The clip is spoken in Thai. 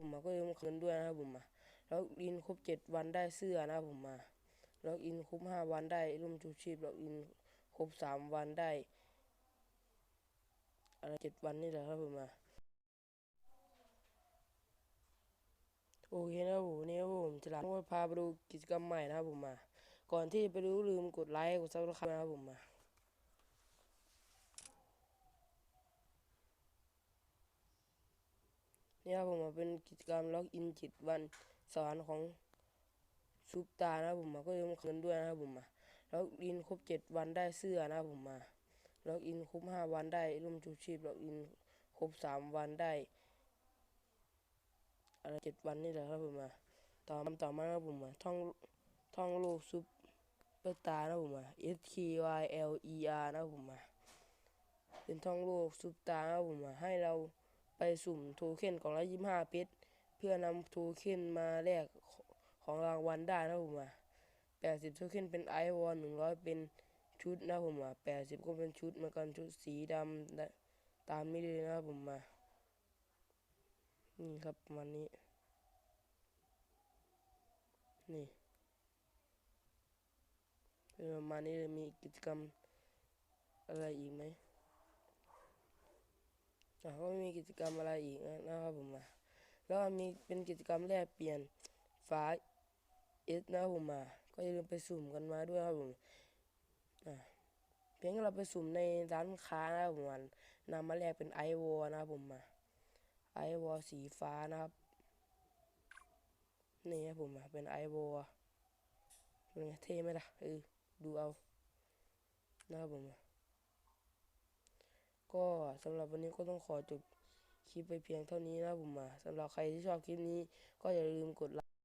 ผมมาก็ยืมคืนด้วยนะครับผมมาล็อกอินครบเจ็ดวันได้เสื้อนะครับผมมาล็อกอินครบห้าวันได้ร่มชูชีพล็อกอินครบสามวันได้อะไรเจ็ดวันนี่แหละครับผมมาโอเคนะครับผมนนี้ครับผมจะลาพาไปดูกิจกรรมใหม่นะครับผมมา ก่อนที่จะไปดูลืมกดไลค์กดซับสไครต์นะครับผมมา นี่ครับผมมาเป็นกิจกรรมล็อกอินจิตวันสอนของซุปตานะครับผมมาก็อย่าลืมคืนด้วยนะครับผมมาล็อกอินครบเจ็ดวันได้เสื้อนะครับผมมาล็อกอินครบห้าวันได้ร่มชูชีพล็อกอินครบสามวันได้อะไรเจ็ดวันนี่แหละครับผมมาต่อมาต่อมาครับผมมาท่องท่องโลกซุปเปอร์ตานะครับผมมา S T Y L E R นะครับผมมาเป็นท่องโลกซุปตานะครับผมมาให้เรา ไปสุ่มโทเค็นกล่องละยี่ห้าเพชรเพื่อนำโทเค็นมาแลกของรางวัลได้นะผมมาแปดสิบโทเค็นเป็นไอวอนหนึ่งร้อยเป็นชุดนะผมมาแปดสิบก็เป็นชุดมือนกันชุดสีดำตามนี้เลยนะผมมานี่ครับประมาณนี้ นี่ประมาณนี้มีกิจกรรมอะไรอีกไหม ก็ไม่มีกิจกรรมอะไรอีกนะครับผมมาแล้วมีเป็นกิจกรรมแลกเปลี่ยนฝาเอสนะผมมาก็อย่าลืมไปสุ่มกันมาด้วยครับผมอะเพียงเราไปสุ่มในร้านค้านะครับผมมันนำมาแลกเป็นไอวอนะครับผมมาไอวอสีฟ้านะครับนี่ครับผมมาเป็นไอวอเป็นไงเท่ไหมล่ะเออดูเอานะครับผม ก็สำหรับวันนี้ก็ต้องขอจบคลิปไปเพียงเท่านี้นะผมมาสำหรับใครที่ชอบคลิปนี้ก็อย่าลืมกดไลค์